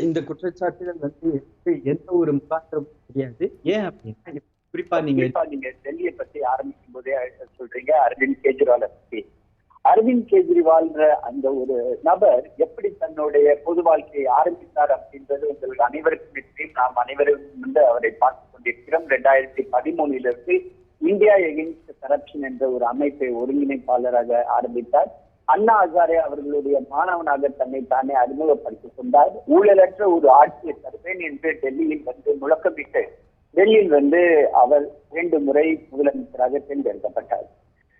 இந்த குற்றச்சாட்டுகள் வந்து எந்த ஒரு முகாந்திரமும் தெரியாது ஏன் அப்படின்னா குறிப்பா நீங்க குறிப்பா நீங்க டெல்லியை பத்தி ஆரம்பிக்கும் போதே சொல்றீங்க அரவிந்த் கெஜ்ரிவாலை பத்தி. அரவிந்த் கெஜ்ரிவால்ன்ற அந்த ஒரு நபர் எப்படி தன்னுடைய பொது வாழ்க்கையை ஆரம்பித்தார் அப்படின்றது உங்களுக்கு அனைவருக்கும் தெரியும். நாம் அனைவரும் வந்து அவரை பார்த்து கொண்டிருக்கிறோம். ரெண்டாயிரத்தி பதிமூணிலிருந்து இந்தியா எகென்ஸ்ட் கரப்ஷன் என்ற ஒரு அமைப்பை ஒருங்கிணைப்பாளராக ஆரம்பித்தார். அண்ணா ஹசாரே அவர்களுடைய மாணவனாக தன்னை தானே அறிமுகப்படுத்திக் கொண்டார். ஊழலற்ற ஒரு ஆட்சியை தருவேன் என்று டெல்லியில் வந்து முழக்கமிட்டு டெல்லியில் வந்து அவர் இரண்டு முறை முதலமைச்சராக தேர்ந்தெடுக்கப்பட்டார்.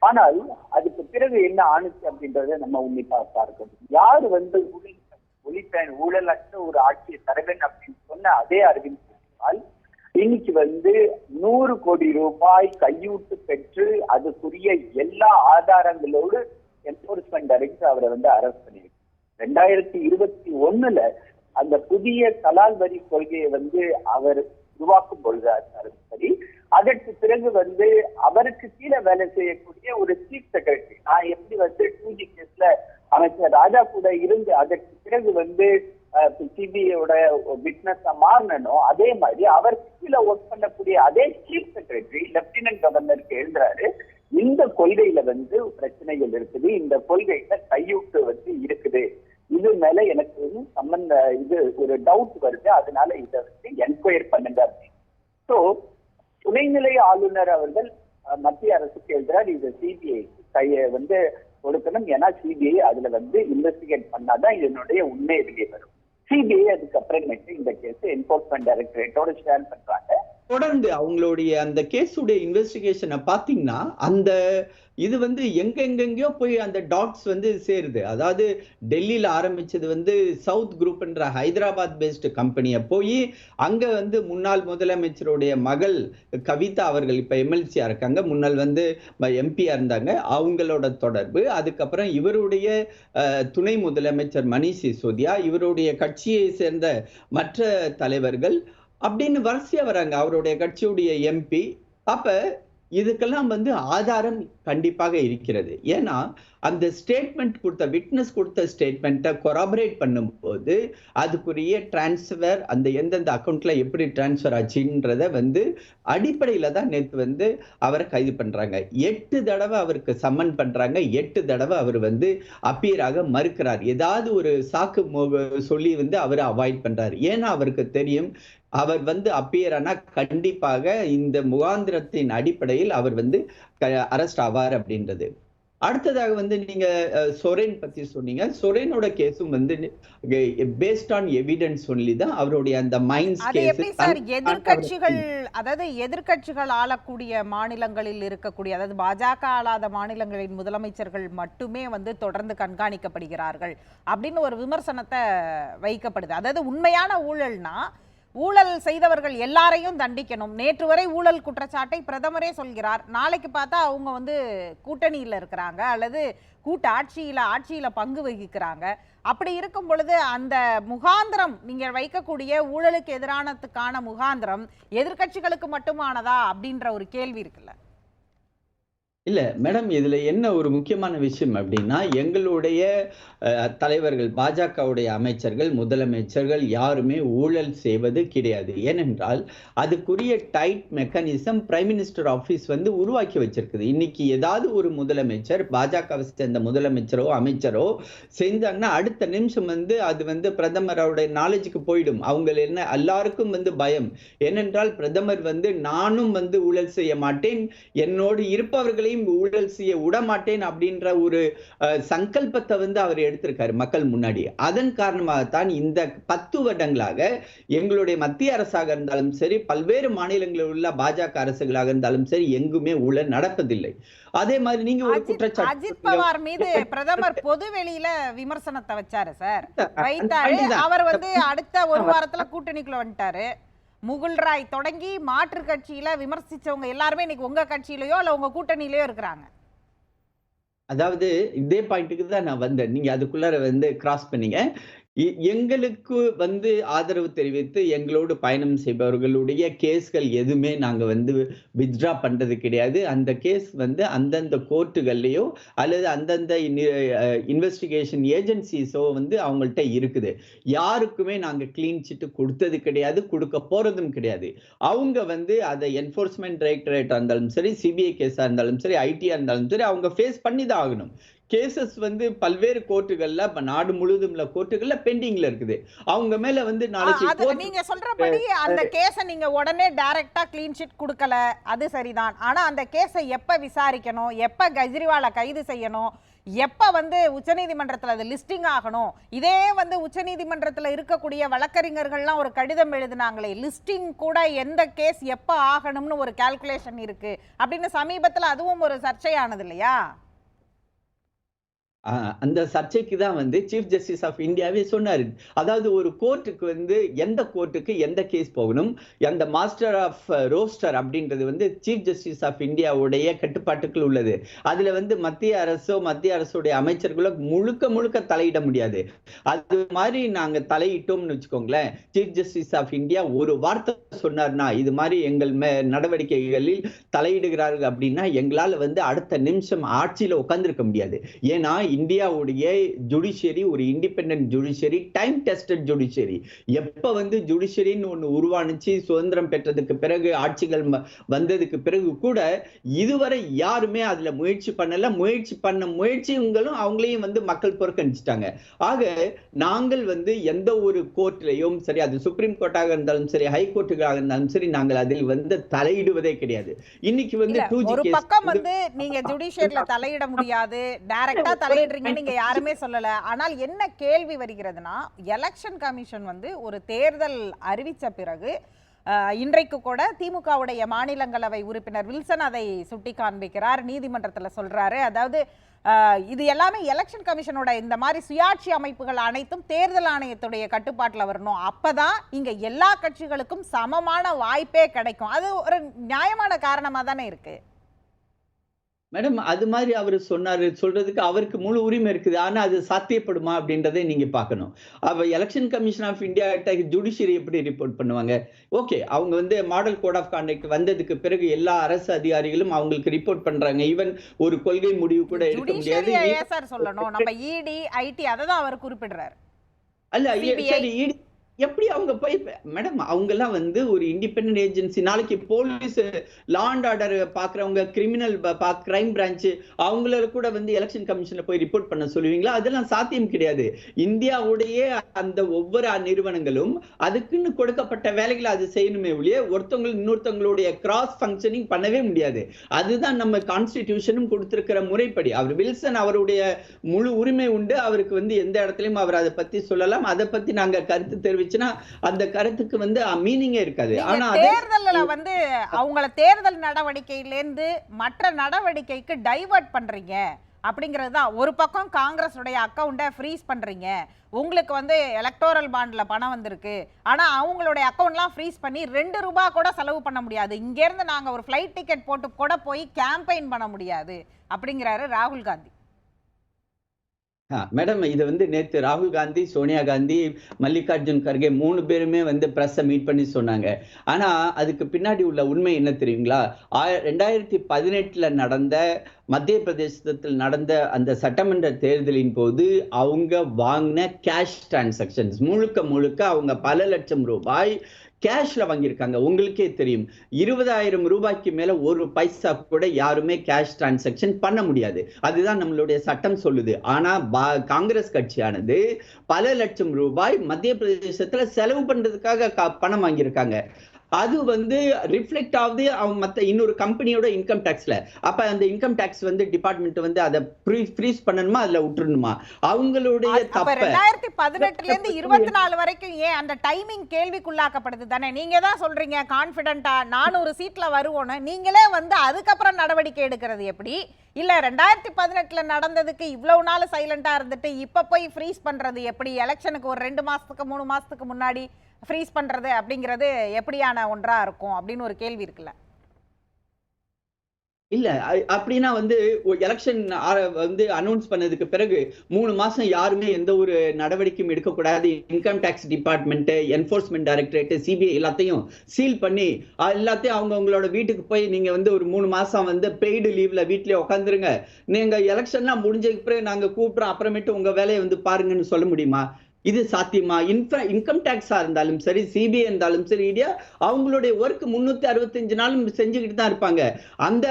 ஆனால் அதுக்கு பிறகு என்ன ஆணுச்சு அப்படின்றத நம்ம உன்னிப்பா பார்க்கணும். யார் வந்து ஊழல் ஒழிப்பேன் ஊழலற்ற ஒரு ஆட்சியை தருவேன் அப்படின்னு சொன்ன அதே அரவிந்த் கெஜ்ரிவால் இன்னைக்கு வந்து நூறு கோடி ரூபாய் கையூட்டு பெற்று அதுக்குரிய எல்லா ஆதாரங்களோடு என்போர்ஸ்மெண்ட் டைரக்டர் அவரை வந்து அரெஸ்ட் பண்ணியிருக்கு ரெண்டாயிரத்தி இருபத்தி ஒண்ணுல அந்த புதிய கலால் வரி கொள்கையை வந்து அவர் உருவாக்கும் பொழுது சரி அதற்கு பிறகு வந்து அவருக்கு கீழே வேலை செய்யக்கூடிய ஒரு சீஃப் செக்ரட்டரி நான் எப்படி வந்து டூ ஜி கேஸ்ல அமைச்சர் ராஜா கூட இருந்து அதற்கு பிறகு வந்து சிபிஐயோட விட்னஸ் மாறினோ அதே மாதிரி அவருக்கு கீழே ஒர்க் பண்ணக்கூடிய அதே சீஃப் செக்ரட்டரி லெப்டினன்ட் கவர்னருக்கு எழுதுறாரு இந்த கொள்கையில வந்து பிரச்சனைகள் இருக்குது. இந்த கொள்கையில கையூட்டு வந்து இருக்குது. இது மேல எனக்கு வந்து சம்பந்த இது ஒரு டவுட் வருது. அதனால இதை வந்து என்கொயர் பண்ணுங்க அப்படின்னு. ஸோ துணைநிலை ஆளுநர் அவர்கள் மத்திய அரசுக்கு எழுதுறார் இது சிபிஐ கையை வந்து கொடுக்கணும். ஏன்னா சிபிஐ அதுல வந்து இன்வெஸ்டிகேட் பண்ணாதான் இதனுடைய உண்மை வெளியே வரும். சிபிஐ அதுக்கப்புறமேட்டு இந்த கேஸ் என்போர்ஸ்மெண்ட் டைரக்டரேட்டோட ஷேர் பண்றாங்க. தொடர்ந்து அவங்களுடைய அந்த கேஸுடைய இன்வெஸ்டிகேஷனை பார்த்தீங்கன்னா அந்த இது வந்து எங்கெங்கெங்கயோ போய் அந்த டாக்ஸ் வந்து சேருது. அதாவது டெல்லியில் ஆரம்பிச்சது வந்து சவுத் குரூப்ன்ற ஹைதராபாத் பேஸ்டு கம்பெனியை போய் அங்கே வந்து முன்னாள் முதலமைச்சருடைய மகள் கவிதா அவர்கள் இப்போ எம்எல்சியாக இருக்காங்க. முன்னாள் வந்து எம்பியாக இருந்தாங்க. அவங்களோட தொடர்பு. அதுக்கப்புறம் இவருடைய துணை முதலமைச்சர் மணிஷ் சிசோதியா இவருடைய கட்சியை சேர்ந்த மற்ற தலைவர்கள் அப்படின்னு வரிசையா வராங்க அவருடைய கட்சியுடைய எம்பி அப்ப இதுக்கெல்லாம் வந்து ஆதாரம் கண்டிப்பாக இருக்கிறது. ஏன்னா அந்த ஸ்டேட்மெண்ட் கொடுத்த விட்னஸ் கொடுத்த ஸ்டேட்மெண்ட்டை கொராபரேட் பண்ணும்போது அதுக்குரிய டிரான்ஸ்ஃபர் அந்த எந்தெந்த அக்கௌண்ட்ல எப்படி டிரான்ஸ்ஃபர் ஆச்சுன்றத வந்து அடிப்படையில தான் நேற்று வந்து அவரை கைது பண்றாங்க. எட்டு தடவை அவருக்கு சம்மன் பண்றாங்க. எட்டு தடவை அவர் வந்து அப்பியராக மறுக்கிறார். ஏதாவது ஒரு சாக்கு சொல்லி வந்து அவர் அவாய்ட் பண்றாரு. ஏன்னா அவருக்கு தெரியும் அவர் வந்து அப்பியர் கண்டிப்பாக இந்த முகாந்திரத்தின் அடிப்படையில் அவர் வந்து அரெஸ்ட் ஆவார் அப்படின்றது. அடுத்ததாக வந்து நீங்க சொரேன் பத்தி சொன்னீங்க. சொரேனோட கேஸும் வந்து பேஸ்ட் ஆன் எவிடன்ஸ் சொல்லி தான் அவருடைய அந்த மைண்ட்ஸ் எப்படி சார் எதிர்க்கட்சிகள் அதாவது எதிர்க்கட்சிகள் ஆளக்கூடிய மாநிலங்களில் இருக்கக்கூடிய அதாவது பாஜக ஆளாத மாநிலங்களின் முதலமைச்சர்கள் மட்டுமே வந்து தொடர்ந்து கண்காணிக்கப்படுகிறார்கள் அப்படின்னு ஒரு விமர்சனத்தை வைக்கப்படுது. அதாவது உண்மையான ஊழல்னா ஊழல் செய்தவர்கள் எல்லாரையும் தண்டிக்கணும். நேற்று வரை ஊழல் குற்றச்சாட்டை பிரதமரே சொல்கிறார். நாளைக்கு பார்த்தா அவங்க வந்து கூட்டணியில் இருக்கிறாங்க அல்லது கூட்ட ஆட்சியில் ஆட்சியில் பங்கு வகிக்கிறாங்க. அப்படி இருக்கும் பொழுது அந்த முகாந்திரம் நீங்கள் வைக்கக்கூடிய ஊழலுக்கு எதிரானதுக்கான முகாந்திரம் எதிர்க்கட்சிகளுக்கு மட்டுமானதா அப்படின்ற ஒரு கேள்வி இருக்குல்ல. இல்லை மேடம் இதில் என்ன ஒரு முக்கியமான விஷயம் அப்படின்னா எங்களுடைய தலைவர்கள் பாஜகவுடைய அமைச்சர்கள் முதலமைச்சர்கள் யாருமே ஊழல் செய்வது கிடையாது. ஏனென்றால் அதுக்குரிய tight mechanism prime minister office வந்து உருவாக்கி வச்சிருக்குது. இன்னைக்கு ஏதாவது ஒரு முதலமைச்சர் பாஜகவை சேர்ந்த முதலமைச்சரோ அமைச்சரோ செஞ்சாங்கன்னா அடுத்த நிமிஷம் வந்து அது வந்து பிரதமரோட நாலேஜுக்கு போயிடும். அவங்க என்ன எல்லாருக்கும் வந்து பயம். ஏனென்றால் பிரதமர் வந்து நானும் வந்து ஊழல் செய்ய மாட்டேன். என்னோடு இருப்பவர்களையும் ஊழல் செய்ய விட மாட்டேன் அப்படின்ற ஒரு சங்கல்பத்தை வந்து அவர் எடுத்திருக்காரு மக்கள் முன்னாடி. அதன் காரணமாகத்தான் இந்த பத்து வருடங்களாக எங்களுடைய மத்திய அரசாக இருந்தாலும் சரி பல்வேறு மாநிலங்களில் உள்ள பாஜக அரசுகளாக இருந்தாலும் சரி எங்குமே ஊழல் நடப்பதில்லை. அதே மாதிரி நீங்க ஒரு குற்றச்சாட்டு அஜித் பவார் மீது பிரதமர் பொது வெளியில விமர்சனத்தை வச்சாரு சார். வைத்தாரு. அவர் வந்து அடுத்த ஒரு வாரத்துல கூட்டணிக்குள்ள வந்துட்டாரு. முகுல் ராய் தொடங்கி மாற்று கட்சியில விமர்சிச்சவங்க எல்லாருமே இன்னைக்கு உங்க கட்சியிலயோ இல்ல உங்க கூட்டணியிலயோ இருக்கிறாங்க. அதாவது இதே பாயிண்ட்டுக்கு தான் நான் வந்தேன். நீங்க அதுக்குள்ளார வந்து கிராஸ் பண்ணீங்க. எங்களுக்கு வந்து ஆதரவு தெரிவித்து எங்களோடு பயணம் செய்பவர்களுடைய கேஸ்கள் எதுவுமே நாங்கள் வந்து வித்ட்ரா பண்ணுறது கிடையாது. அந்த கேஸ் வந்து அந்தந்த கோர்ட்டுகள்லையோ அல்லது அந்தந்த இன்வெஸ்டிகேஷன் ஏஜென்சிஸோ வந்து அவங்கள்ட்ட இருக்குது. யாருக்குமே நாங்கள் கிளீன் சிட்டு கொடுத்தது கிடையாது கொடுக்க போகிறதும் கிடையாது. அவங்க வந்து அதை என்ஃபோர்ஸ்மெண்ட் டைரக்டரேட்டாக இருந்தாலும் சரி சிபிஐ கேஸாக இருந்தாலும் சரி ஐடியாக இருந்தாலும் சரி அவங்க ஃபேஸ் பண்ணி தான் ஆகணும். கேசஸ் வந்து பல்வேறு கோர்ட்டுகள்ல இப்ப நாடு முழுவதும் உள்ள கோர்ட்டுகள்ல பெண்டிங்ல இருக்குது. அவங்க மேல வந்து நாளைக்கு நீங்க சொல்றபடி அந்த கேஸை நீங்க உடனே டைரக்டா க்ளீன் ஷீட் கொடுக்கல அது சரிதான். ஆனா அந்த கேஸை எப்ப விசாரிக்கணும் எப்ப கெஜ்ரிவாலை கைது செய்யணும் எப்ப வந்து உச்சநீதிமன்றத்துல அது லிஸ்டிங் ஆகணும் இதே வந்து உச்சநீதிமன்றத்துல இருக்கக்கூடிய வழக்கறிஞர்கள்லாம் ஒரு கடிதம் எழுதினாங்களே லிஸ்டிங் கூட எந்த கேஸ் எப்ப ஆகணும்னு ஒரு கால்குலேஷன் இருக்கு அப்படின்னு சமீபத்துல அதுவும் ஒரு சர்ச்சையானது இல்லையா? அந்த சர்ச்சைக்கு தான் வந்து சீஃப் ஜஸ்டிஸ் ஆஃப் இந்தியாவே சொன்னாரு. அதாவது ஒரு கோர்ட்டுக்கு வந்து எந்த கோர்ட்டுக்கு எந்த கேஸ் போகணும் அந்த மாஸ்டர் ஆஃப் ரோஸ்டர் அப்படின்றது வந்து சீஃப் ஜஸ்டிஸ் ஆஃப் இந்தியாவுடைய கட்டுப்பாட்டுக்குள் உள்ளது. அதுல வந்து மத்திய அரசோ மத்திய அரசுடைய அமைச்சர்களோ முழுக்க முழுக்க தலையிட முடியாது. அது மாதிரி நாங்க தலையிட்டோம்னு வச்சுக்கோங்களேன். சீஃப் ஜஸ்டிஸ் ஆஃப் இந்தியா ஒரு வார்த்தை சொன்னார்னா இது மாதிரி எங்கள் மே நடவடிக்கைகளில் தலையிடுகிறார்கள் அப்படின்னா எங்களால வந்து அடுத்த நிமிஷம் ஆட்சியில உட்காந்துருக்க முடியாது. ஏன்னா இந்தியாவுடைய ஜுடிஷியரி ஒரு independent judiciary time tested judiciary எப்ப வந்து ஜுடிஷியரின்னு ஒண்ணு உருவானுச்சு சுதந்திரம் பெற்றதுக்கு பிறகு ஆட்சிகள் வந்ததுக்கு பிறகு கூட இதுவரை யாருமே அதுல முயற்சி பண்ணல. முயற்சி பண்ண முயற்சிகளும் அவங்களையும் வந்து மக்கள் புறக்கணிச்சிட்டாங்க. ஆக நாங்கள் வந்து எந்த ஒரு கோர்ட்லயும் சரி அது சுப்ரீம் கோர்ட்டாக இருந்தாலும் சரி ஹை கோர்ட்டுகளாக இருந்தாலும் சரி நாங்கள் அதில் வந்து தலையிடுவதே கிடையாது. இன்னைக்கு வந்து ஒரு பக்கம் வந்து நீங்க ஜுடிஷியர்ல தலையிட முடியாது. டைரக்டா தலையிடுறீங்க நீங்க யாருமே சொல்லல. ஆனால் என்ன கேள்வி வருகிறதுனா எலெக்ஷன் கமிஷன் வந்து ஒரு தேர்தல் அறிவிச்ச பிறகு இன்றைக்கு கூட திமுகவுடைய மாநிலங்களவை உறுப்பினர் வில்சன் அதை சுட்டி காண்பிக்கிறார் நீதிமன்றத்துல சொல்றாரு. அதாவது இது எல்லாமே எலெக்ஷன் கமிஷனோட இந்த மாதிரி சுயாட்சி அமைப்புகள் அனைத்தும் தேர்தல் ஆணையத்துடைய கட்டுப்பாட்டுல வரணும். அப்பதான் இங்க எல்லா கட்சிகளுக்கும் சமமான வாய்ப்பே கிடைக்கும். அது ஒரு நியாயமான காரணமா தானே இருக்கு? மேடம் அது மாதிரி அவர் சொன்னாரு சொல்றதுக்கு அவருக்கு முழு உரிமை இருக்குது. ஆனா அது சாத்தியப்படுமா அப்படின்றதை நீங்க பார்க்கணும். அவ election commission of India judiciary எப்படி ரிப்போர்ட் பண்ணுவாங்க? ஓகே அவங்க வந்து மாடல் கோட் ஆஃப் கான்டக்ட் வந்ததுக்கு பிறகு எல்லா அரசு அதிகாரிகளும் அவங்களுக்கு ரிப்போர்ட் பண்றாங்க. ஈவன் ஒரு கொள்கை முடிவு கூட எடுக்க முடியாது. சொல்லணும். நம்ம இடி ஐடி அதை தான் அவர் குறிப்பிடுறாரு. அல்ல. சரி இடி- எப்படி அவங்க போய் மேடம் அவங்க எல்லாம் வந்து ஒரு இண்டிபெண்டன்ட் ஏஜென்சி நாளைக்கு போலீஸ் லா அண்ட் ஆர்டர் பாக்குறவங்க கிரிமினல் கிரைம் பிரான்ச் அவங்கள கூட வந்து எலெக்ஷன் கமிஷன்ல போய் ரிப்போர்ட் பண்ண சொல்லுவீங்களா? அதெல்லாம் சாத்தியம் கிடையாது. இந்தியாவுடைய அந்த ஒவ்வொரு நிறுவனங்களும் அதுக்குன்னு கொடுக்கப்பட்ட வேலைகளை அது செய்யணுமே ஒழிய ஒருத்தவங்க இன்னொருத்தவங்களுடைய கிராஸ் ஃபங்க்ஷனிங் பண்ணவே முடியாது. அதுதான் நம்ம கான்ஸ்டிடியூஷனும் கொடுத்திருக்கிற முறைப்படி. அவர் வில்சன் அவருடைய முழு உரிமை உண்டு. அவருக்கு வந்து எந்த இடத்துலயும் அவர் அதை பத்தி சொல்லலாம். அதை பத்தி நாங்க கருத்து தெரிவிச்சுனா அந்த கருத்துக்கு வந்து மீனிங்கே இருக்காது. ஆனா தேர்தல்ல வந்து அவங்கள தேர்தல் நடவடிக்கையிலேருந்து மற்ற நடவடிக்கைக்கு டைவர்ட் பண்றீங்க அப்படிங்கிறது தான். ஒரு பக்கம் காங்கிரஸுடைய அக்கௌண்ட்டை ஃப்ரீஸ் பண்றீங்க. உங்களுக்கு வந்து எலக்டோரல் பாண்ட்ல பணம் வந்திருக்கு. ஆனா அவங்களுடைய அக்கௌண்ட்லாம் ஃப்ரீஸ் பண்ணி ரெண்டு ரூபாய் கூட செலவு பண்ண முடியாது. இங்க இருந்து நாங்க ஒரு ஃப்ளைட் டிக்கெட் போட்டு கூட போய் கேம்பெயின் பண்ண முடியாது. அப்படிங்கிறாரு ராகுல் காந்தி. மேடம் இது வந்து நேற்று ராகுல் காந்தி சோனியா காந்தி மல்லிகார்ஜுன் கர்கே மூணு பேருமே வந்து பிரஸ்ஸை மீட் பண்ணி சொன்னாங்க. ஆனா அதுக்கு பின்னாடி உள்ள உண்மை என்ன தெரியுங்களா? ரெண்டாயிரத்தி பதினெட்டுல நடந்த மத்திய பிரதேசத்தில் நடந்த அந்த சட்டமன்ற தேர்தலின் போது அவங்க வாங்கின கேஷ் டிரான்சாக்ஷன்ஸ் முழுக்க முழுக்க அவங்க பல லட்சம் ரூபாய் கேஷ்ல வாங்கியிருக்காங்க. உங்களுக்கே தெரியும். இருபதாயிரம் ரூபாய்க்கு மேல ஒரு பைசா கூட யாருமே கேஷ் டிரான்சாக்ஷன் பண்ண முடியாது. அதுதான் நம்மளுடைய சட்டம் சொல்லுது. ஆனா பா- காங்கிரஸ் கட்சியானது பல லட்சம் ரூபாய் மத்திய பிரதேசத்துல செலவு பண்றதுக்காக பணம் வாங்கியிருக்காங்க. அது வந்து ரிஃப்ளெக்ட் ஆகுது அவங்க மத்த இன்னொரு கம்பெனியோட இன்கம் டேக்ஸ்ல அப்ப அந்த இன்கம் டேக்ஸ் வந்து டிபார்ட்மெண்ட் வந்து அதை ஃப்ரீஸ் பண்ணணுமா அதுல விட்டுறணுமா? அவங்களுடைய தப்ப. ரெண்டாயிரத்தி பதினெட்டுல இருந்து இருபத்தி நாலு வரைக்கும் ஏன் அந்த டைமிங் கேள்விக்குள்ளாக்கப்படுது தானே? நீங்க தான் சொல்றீங்க கான்பிடண்டா நானூறு சீட்ல வருவோன்னு. நீங்களே வந்து அதுக்கப்புறம் நடவடிக்கை எடுக்கிறது எப்படி? இல்ல ரெண்டாயிரத்தி பதினெட்டுல நடந்ததுக்கு இவ்வளவு நாள் சைலண்டா இருந்துட்டு இப்ப போய் ஃப்ரீஸ் பண்றது எப்படி? எலெக்ஷனுக்கு ஒரு ரெண்டு மாசத்துக்கு மூணு மாசத்துக்கு முன்னாடி ஃப்ரீஸ் பண்றது அப்படிங்கிறது எப்படியான ஒன்றா இருக்கும் அப்படின்னு ஒரு கேள்வி இருக்குல்ல. இல்ல அப்படின்னா வந்து எலெக்ஷன் வந்து அனௌன்ஸ் பண்ணதுக்கு பிறகு மூணு மாசம் யாருமே எந்த ஒரு நடவடிக்கையும் எடுக்கக்கூடாது. Income tax department enforcement directorate CBI எல்லாத்தையும் சீல் பண்ணி எல்லாத்தையும் அவங்க அவங்களோட வீட்டுக்கு போய் நீங்க வந்து ஒரு மூணு மாசம் வந்து பெய்டு லீவ்ல வீட்லயே உட்காந்துருங்க நீங்க எலெக்ஷன்லாம் முடிஞ்சதுக்கு பிறகு நாங்க கூப்பிடுறோம். அப்புறமேட்டு உங்க வேலையை வந்து பாருங்கன்னு சொல்ல முடியுமா? இது சாத்தியமா? இன்ஃப்ரா இன்கம் டேக்ஸா இருந்தாலும் சரி சிபிஐ இருந்தாலும் சரி இடியா அவங்களுடைய ஒர்க் முன்னூத்தி அறுபத்தஞ்சு நாளும் செஞ்சுக்கிட்டு தான் இருப்பாங்க. அந்த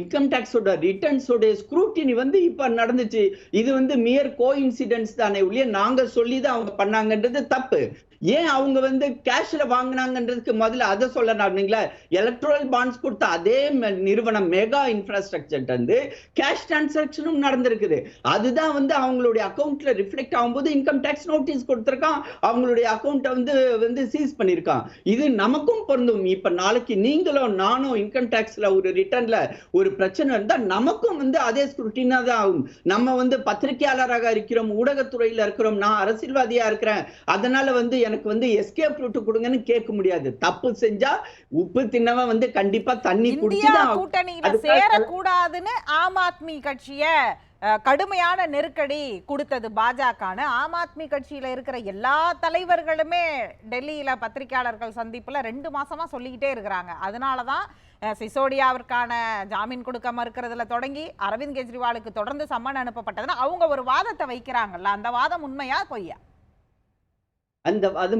இன்கம் டேக்ஸோட ரிட்டர்ன்ஸோட ஸ்க்ரூட்டினி வந்து இப்ப நடந்துச்சு. இது வந்து மியர் கோ இன்சிடென்ட்ஸ் தானே ஒழிய நாங்க சொல்லி தான் அவங்க பண்ணாங்கன்றது தப்பு. ஏன் அவங்க வந்து கேஷ்ல வாங்கினாங்கன்றதுக்கு முதல்ல அதை சொல்ல நாடுங்களா எலக்ட்ரல் பாண்ட்ஸ் கொடுத்த அதே நிறுவனம் மெகா இன்ஃப்ராஸ்ட்ரக்சர் வந்து கேஷ் டிரான்சாக்ஷனும் நடந்திருக்குது. அதுதான் வந்து அவங்களுடைய அக்கௌண்ட்ல ரிஃப்ளெக்ட் ஆகும்போது இன்கம் டேக்ஸ் நோட்டீஸ் கொடுத்திருக்கான். அவங்களுடைய அக்கௌண்ட்டை வந்து வந்து சீஸ் பண்ணியிருக்கான். இது நமக்கும் பொருந்தும். இப்ப நாளைக்கு நீங்களும் நானும் இன்கம் டேக்ஸ்ல ஒரு ரிட்டர்ன்ல ஒரு பிரச்சனை இருந்தா நமக்கும் வந்து அதே ஸ்க்ரூட்டினா தான் ஆகும். நம்ம வந்து பத்திரிகையாளராக இருக்கிறோம் ஊடகத்துறையில இருக்கிறோம் நான் அரசியல்வாதியா இருக்கிறேன். அதனால வந்து எனக்கு வந்து எஸ்கேப் ரூட் கொடுங்கன்னு கேட்க முடியாது. தப்பு செஞ்சா உப்பு தின்னவன் வந்து கண்டிப்பா தண்ணி. கூட்டணியில சேரக்கூடாதுன்னு ஆம் ஆத்மி கட்சிய கடுமையான நெருக்கடி கொடுத்தது பாஜகன்னு. ஆம் ஆத்மி கட்சியில இருக்கிற எல்லா தலைவர்களுமே டெல்லியில பத்திரிகையாளர்கள் சந்திப்புல ரெண்டு மாசமா சொல்லிக்கிட்டே இருக்கிறாங்க. அதனாலதான் சிசோடியாவிற்கான ஜாமீன் கொடுக்க மறுக்கிறதுல தொடங்கி அரவிந்த் கெஜ்ரிவாலுக்கு தொடர்ந்து சம்மன் அனுப்பப்பட்டதுன்னு அவங்க ஒரு வாதத்தை வைக்கிறாங்கல்ல. அந்த வாதம் உண்மையா பொய்யா? அந்த அது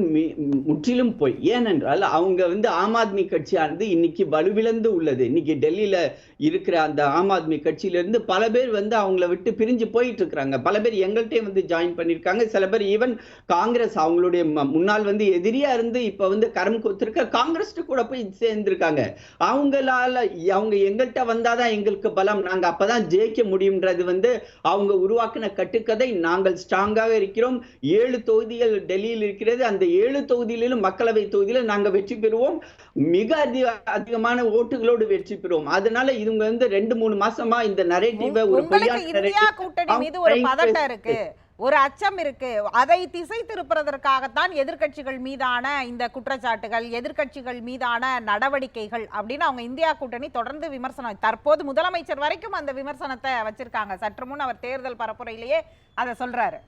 முற்றிலும் போய். ஏனென்றால் அவங்க வந்து ஆம் ஆத்மி கட்சியானது இன்னைக்கு வலுவிழந்து உள்ளது. இன்னைக்கு டெல்லியில இருக்கிற அந்த ஆம் ஆத்மி கட்சியிலிருந்து பல பேர் வந்து அவங்கள விட்டு பிரிஞ்சு போயிட்டு இருக்கிறாங்க பல பேர் எங்கள்கிட்டயே வந்து ஜாயின் பண்ணியிருக்காங்க. சில பேர் ஈவன் காங்கிரஸ் அவங்களுடைய ம- முன்னாள் வந்து எதிரியா இருந்து இப்ப வந்து கரம் கொத்திருக்க காங்கிரஸ் கூட போய் சேர்ந்திருக்காங்க. அவங்களால அவங்க எங்கள்கிட்ட வந்தாதான் எங்களுக்கு பலம். நாங்க அப்பதான் ஜெயிக்க முடியும்ன்றது வந்து அவங்க உருவாக்கின கட்டுக்கதை. நாங்கள் ஸ்ட்ராங்காக இருக்கிறோம். ஏழு தொகுதிகள் டெல்லியில் இருக்கிறது. அந்த ஏழு தொகுதியிலும் மக்களவை தொகுதியில நாங்க வெற்றி பெறுவோம். மிக அதிக அதிகமான ஓட்டுகளோடு வெற்றி பெறுவோம். அதனால இவங்க வந்து ரெண்டு மூணு மாசமா இந்த நரேட்டிவ ஒரு இந்தியா கூட்டணி மீது பதட்டம் இருக்கு. ஒரு அச்சம் இருக்கு. அதை திசை திருப்புறதற்காகத்தான் எதிர்க்கட்சிகள் மீதான இந்த குற்றச்சாட்டுகள் எதிர்க்கட்சிகள் மீதான நடவடிக்கைகள் அப்படின்னு அவங்க இந்தியா கூட்டணி தொடர்ந்து விமர்சனம். தற்போது முதலமைச்சர் வரைக்கும் அந்த விமர்சனத்தை வச்சிருக்காங்க. சற்று முன் அவர் தேர்தல் பரப்புரையிலேயே அதை சொல்றாரு.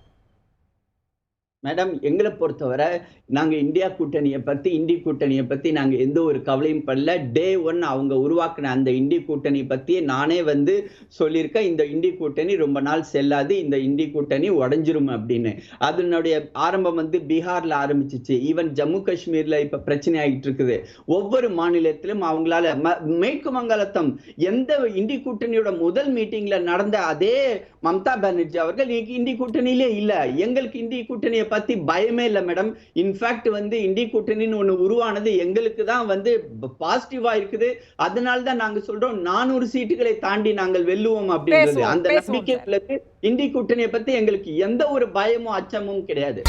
மேடம் எங்களை பொறுத்தவரை நாங்கள் இந்தியா கூட்டணியை பற்றி இந்தி கூட்டணியை பற்றி நாங்கள் எந்த ஒரு கவலையும் படல. டே ஒன் அவங்க உருவாக்குன அந்த இந்தி கூட்டணி பற்றியே நானே வந்து சொல்லியிருக்கேன். இந்த இந்தி கூட்டணி ரொம்ப நாள் செல்லாது இந்த இந்தி கூட்டணி உடஞ்சிரும் அப்படின்னு. அதனுடைய ஆரம்பம் வந்து பீகாரில் ஆரம்பிச்சிச்சு. ஈவன் ஜம்மு காஷ்மீரில் இப்போ பிரச்சனை ஆகிட்டு இருக்குது. ஒவ்வொரு மாநிலத்திலும் அவங்களால ம- மேற்கு வங்காளத்தம் எந்த இந்தி கூட்டணியோட முதல் மீட்டிங்கில் நடந்த அதே மம்தா பானர்ஜி அவர்கள் இன்னைக்கு இந்தி கூட்டணியிலே இல்ல. எங்களுக்கு இந்தி கூட்டணியை பத்தி பயமே இல்லை மேடம் இன்ஃபேக்ட் வந்து இந்தி கூட்டணின்னு ஒண்ணு உருவானது எங்களுக்கு தான் வந்து பாசிட்டிவா இருக்குது. அதனால தான் நாங்க சொல்றோம் நானூறு சீட்டுகளை தாண்டி நாங்கள் வெல்லுவோம் அப்படின்றது அந்த நம்பிக்கை இந்தி கூட்டணியை பத்தி எங்களுக்கு எந்த ஒரு பயமும் அச்சமும் கிடையாது.